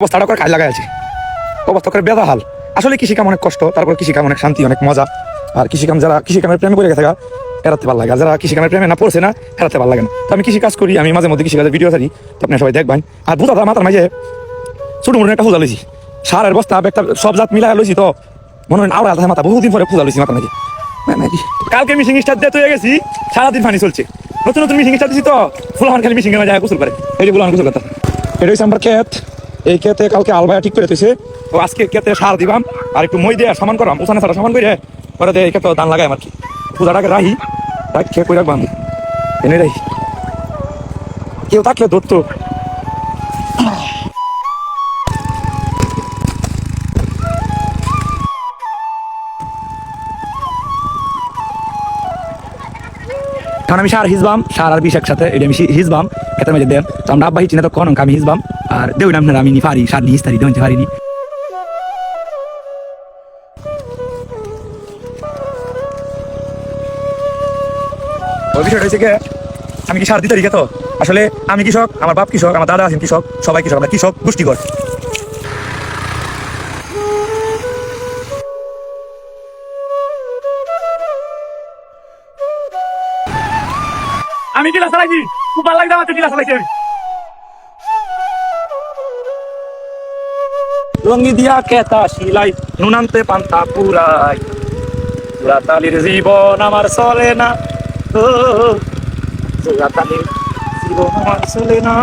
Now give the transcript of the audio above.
অবস্থাটা করে কাজ লাগাই আছে। অবস্থা করে বেদা হাল আসলে কৃষিকাম অনেক কষ্ট, তারপর কৃষিকাম অনেক শান্তি, অনেক মজা। আর কৃষিকাম যারা কৃষিকামের প্রেমে পড়ে গেছে এড়াতে ভালো লাগে যারা কৃষিকামের প্রেমে না পড়ছে না, এড়াতে ভালো লাগে না। তো আমি কৃষি কাজ করি, আমি মাঝে মধ্যে কৃষিকাজের ভিডিও ছাড়ি, তো আপনারা সবাই দেখবেন। আর বুঝা মাথার মাঝে ছোট মোটো একটা ফুজা লইছি। সারের বস্তা একটা সব জাত মিলাই লইছি তো। মনে হয় আওড়া আধা মাথা, বহুদিন পরে ফুজা লইছি মাথা নাকি কালকে মিশিং স্টার্ট দিয়ে হয়ে গেছি, সারাদিন পানি চলছে। নতুন নতুন মিশিং স্টার্ট দিছি তো, ফুলহান খালি মিশিং যায়, গোসল করে। এই যে ফুলহান গোসল করতাম এটা হচ্ছে আমার ক্ষেত। এই ক্ষেতে কালকে আলবায়া ঠিক করে দিয়েছে তো আজকে ক্ষেতে সার দিবাম, আর একটু মই দিয়ে সমান করাম উঠানে সারা সমান করে পরে দিয়ে এই ক্ষেতে ধান লাগাই আমার কি পূজাটাকে রাহি তাই খেয়ে করে রাখবাম এনে রাহি। কেউ থাকলে ধরতো। কারণ আমি সার হিজবাম সার আর বিষ একসাথে, এটা আমি হিজবাম খেতে মাঝে দেন। তো আমরা আব্বাহি চিনে তো কোন আমি হিজবাম আর দেউ নাম আমি নি পারি সার নি ইস্তারি দেওয়া পারিনি। ওই বিষয়টা হচ্ছে আমি কি সার দিতে রিখে তো? আসলে আমি কৃষক আমার বাপ কৃষক আমার দাদা আছেন কৃষক সবাই কৃষক আমরা কৃষক গোষ্ঠীগর আমি কিলা চালাইছি খুব ভালো লাগছে আমার কিলা চালাইছি আমি। রঙ্গি দিয়া কেতা শিলাই, নুনান্তে পান্তা পুরাই। পুরাতালির জীবন আমার চলে না। ও, পুরা তালির জীবন আমার চলে না।